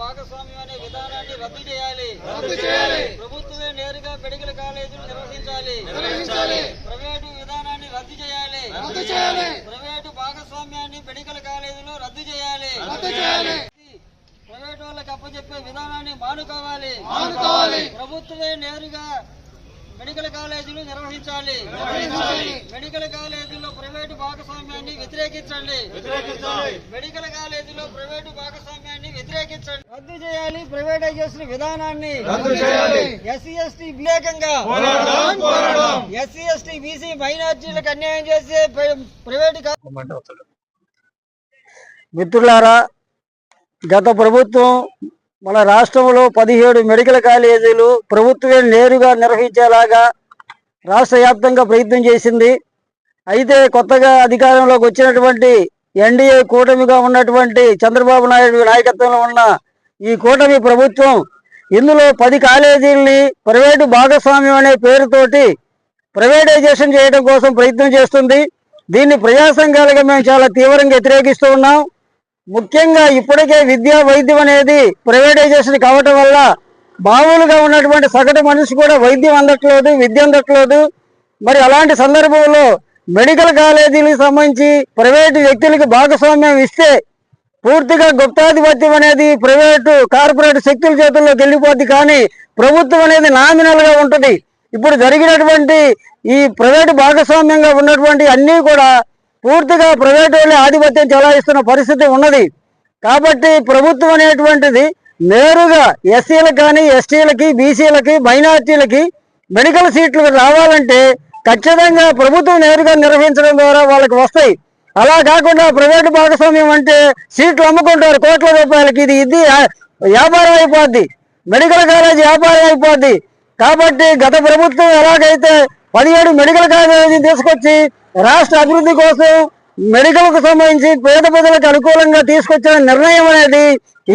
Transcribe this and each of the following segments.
భాగస్వామ్యం అనే విధానాన్ని రద్దు చేయాలి. ప్రభుత్వమే నేరుగా మెడికల్ కాలేజీలు నిర్వహించాలి. ప్రైవేటు విధానాన్ని రద్దు చేయాలి. ప్రైవేటు భాగస్వామ్యాన్ని మెడికల్ కాలేజీలో రద్దు చేయాలి. ప్రైవేట్ వాళ్ళకి అప్పచెప్పే విధానాన్ని మానుకోవాలి ప్రభుత్వమే నేరుగా మెడికల్ కాలేజీలు నిర్వహించాలి. మెడికల్ కాలేజీలో ప్రైవేటు భాగస్వామ్యాన్ని వ్యతిరేకించండి. మెడికల్ కాలేజీలో ప్రైవేటు భాగస్వామ్యాన్ని వ్యతిరేకించండి రద్దు చేయాలి ప్రైవేటైజేషన్ విధానాన్ని. ఎస్సీ ఎస్టీ వ్యతిరేకంగా ఎస్సీ ఎస్టీ బీసీ మైనార్టీలకు అన్యాయం చేసే ప్ర- ప్రైవేటు మిత్రులారా గత ప్రభుత్వం మన రాష్ట్రంలో పదిహేడు మెడికల్ కాలేజీలు ప్రభుత్వమే నేరుగా నిర్వహించేలాగా రాష్ట్ర వ్యాప్తంగా ప్రయత్నం చేసింది. అయితే కొత్తగా అధికారంలోకి వచ్చినటువంటి ఎన్డీఏ కూటమిగా ఉన్నటువంటి చంద్రబాబు నాయుడు నాయకత్వంలో ఉన్న ఈ కూటమి ప్రభుత్వం ఇందులో పది కాలేజీల్ని ప్రైవేటు భాగస్వామ్యం అనే పేరుతోటి ప్రైవేటైజేషన్ చేయడం కోసం ప్రయత్నం చేస్తుంది. దీన్ని ప్రజా సంఘాలుగా మేము చాలా తీవ్రంగా వ్యతిరేకిస్తూ ఉన్నాం. ముఖ్యంగా ఇప్పటికే విద్యా వైద్యం అనేది ప్రైవేటైజేషన్ కావటం వల్ల బావులుగా ఉన్నటువంటి సగటు మనిషి కూడా వైద్యం అందట్లేదు విద్య అందట్లేదు. మరి అలాంటి సందర్భంలో మెడికల్ కాలేజీలకు సంబంధించి ప్రైవేటు వ్యక్తులకు భాగస్వామ్యం ఇస్తే పూర్తిగా గుప్తాధిపత్యం అనేది ప్రైవేటు కార్పొరేట్ శక్తుల చేతుల్లోకి వెళ్ళిపోద్ది కానీ ప్రభుత్వం అనేది నామినల్గా ఉంటుంది. ఇప్పుడు జరిగినటువంటి ఈ ప్రైవేటు భాగస్వామ్యంగా ఉన్నటువంటి అన్నీ కూడా పూర్తిగా ప్రైవేట్ వాళ్ళే ఆధిపత్యం చెలాయిస్తున్న పరిస్థితి ఉన్నది. కాబట్టి ప్రభుత్వం అనేటువంటిది నేరుగా ఎస్సీలకు కానీ ఎస్టీలకి బీసీలకి మైనార్టీలకి మెడికల్ సీట్లు రావాలంటే ఖచ్చితంగా ప్రభుత్వం నేరుగా నిర్వహించడం ద్వారా వాళ్ళకి వస్తాయి. అలా కాకుండా ప్రైవేటు భాగస్వామ్యం అంటే సీట్లు అమ్ముకుంటారు కోట్ల రూపాయలకి. ఇది ఇది వ్యాపారం అయిపోద్ది. మెడికల్ కాలేజ్ వ్యాపారం అయిపోద్ది. కాబట్టి గత ప్రభుత్వం ఎలాగైతే పదిహేడు మెడికల్ కాలేజీ తీసుకొచ్చి రాష్ట్ర అభివృద్ధి కోసం మెడికల్కు సంబంధించి పేద ప్రజలకు అనుకూలంగా తీసుకొచ్చిన నిర్ణయం అనేది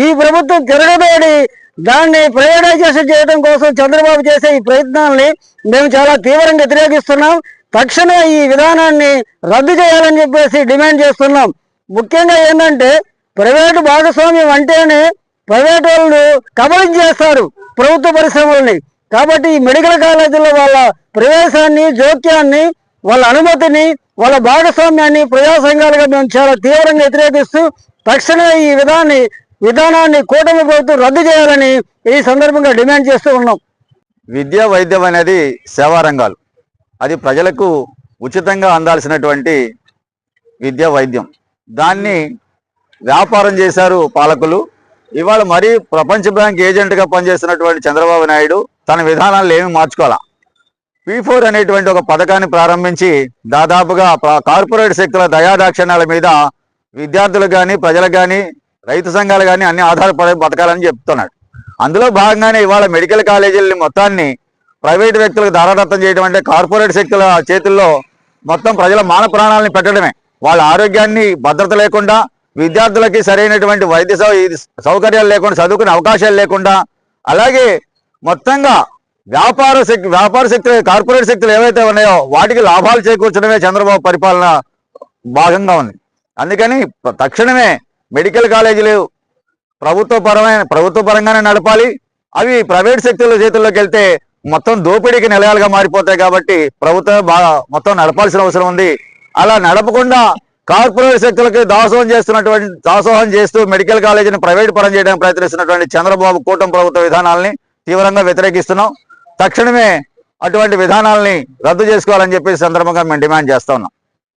ఈ ప్రభుత్వం తిరగదోడి దాన్ని ప్రైవేటైజేషన్ చేయడం కోసం చంద్రబాబు చేసే ఈ ప్రయత్నాల్ని మేము చాలా తీవ్రంగా వ్యతిరేకిస్తున్నాం. తక్షణం ఈ విధానాన్ని రద్దు చేయాలని చెప్పేసి డిమాండ్ చేస్తున్నాం. ముఖ్యంగా ఏంటంటే ప్రైవేటు భాగస్వామ్యం అంటేనే ప్రైవేట్ వాళ్ళు కబలిం చేస్తారు ప్రభుత్వ పరిశ్రమల్ని. కాబట్టి ఈ మెడికల్ కాలేజీలో వాళ్ళ ప్రవేశాన్ని జోక్యాన్ని వాళ్ళ అనుమతిని వాళ్ళ భాగస్వామ్యాన్ని ప్రజా సంఘాలుగా మేము చాలా తీవ్రంగా వ్యతిరేకిస్తూ తక్షణమే ఈ విధాన్ని విధానాన్ని కూటమి ప్రభుత్వం రద్దు చేయాలని ఈ సందర్భంగా డిమాండ్ చేస్తూ ఉన్నాం. విద్య వైద్యం అనేది సేవా రంగాలు అది ప్రజలకు ఉచితంగా అందాల్సినటువంటి విద్య వైద్యం. దాన్ని వ్యాపారం చేశారు పాలకులు. ఇవాళ మరీ ప్రపంచ బ్యాంక్ ఏజెంట్గా పనిచేస్తున్నటువంటి చంద్రబాబు నాయుడు తన విధానాలు ఏమి మార్చుకోవాలా? పీ ఫోర్ అనేటువంటి ఒక పథకాన్ని ప్రారంభించి దాదాపుగా కార్పొరేట్ శక్తుల దయాదాక్షిణ్యాల మీద విద్యార్థులు కానీ ప్రజలకు కానీ రైతు సంఘాలు కానీ అన్ని ఆధారపడి బతకాలని చెప్తున్నాడు. అందులో భాగంగానే ఇవాళ మెడికల్ కాలేజీలని మొత్తాన్ని ప్రైవేట్ వ్యక్తులకు ధారాదత్తం చేయడం అంటే కార్పొరేట్ శక్తుల చేతుల్లో మొత్తం ప్రజల మాన ప్రాణాలని పెట్టడమే. వాళ్ళ ఆరోగ్యాన్ని భద్రత లేకుండా విద్యార్థులకి సరైనటువంటి వైద్య సౌ- ఇది సౌకర్యాలు లేకుండా చదువుకునే అవకాశాలు లేకుండా అలాగే మొత్తంగా వ్యాపార శక్తి వ్యాపార శక్తులు కార్పొరేట్ శక్తులు ఏవైతే ఉన్నాయో వాటికి లాభాలు చేకూర్చడమే చంద్రబాబు పరిపాలన భాగంగా ఉంది. అందుకని తక్షణమే మెడికల్ కాలేజీలు ప్రభుత్వ పరమైన ప్రభుత్వ పరంగానే నడపాలి. అవి ప్రైవేట్ శక్తుల చేతుల్లోకి వెళ్తే మొత్తం దోపిడీకి నిలయాలుగా మారిపోతాయి కాబట్టి ప్రభుత్వం బాగా మొత్తం నడపాల్సిన అవసరం ఉంది. అలా నడపకుండా కార్పొరేట్ శక్తులకి దాసోహం చేస్తున్నటువంటి దాసోహం చేస్తూ మెడికల్ కాలేజీని ప్రైవేట్ పరం చేయడానికి ప్రయత్నిస్తున్నటువంటి చంద్రబాబు కూటమి ప్రభుత్వ విధానాల్ని తీవ్రంగా వ్యతిరేకిస్తున్నాం. తక్షణమే అటువంటి విధానాల్ని రద్దు చేసుకోవాలని చెప్పి సందర్భంగా మేము డిమాండ్ చేస్తా ఉన్నాం.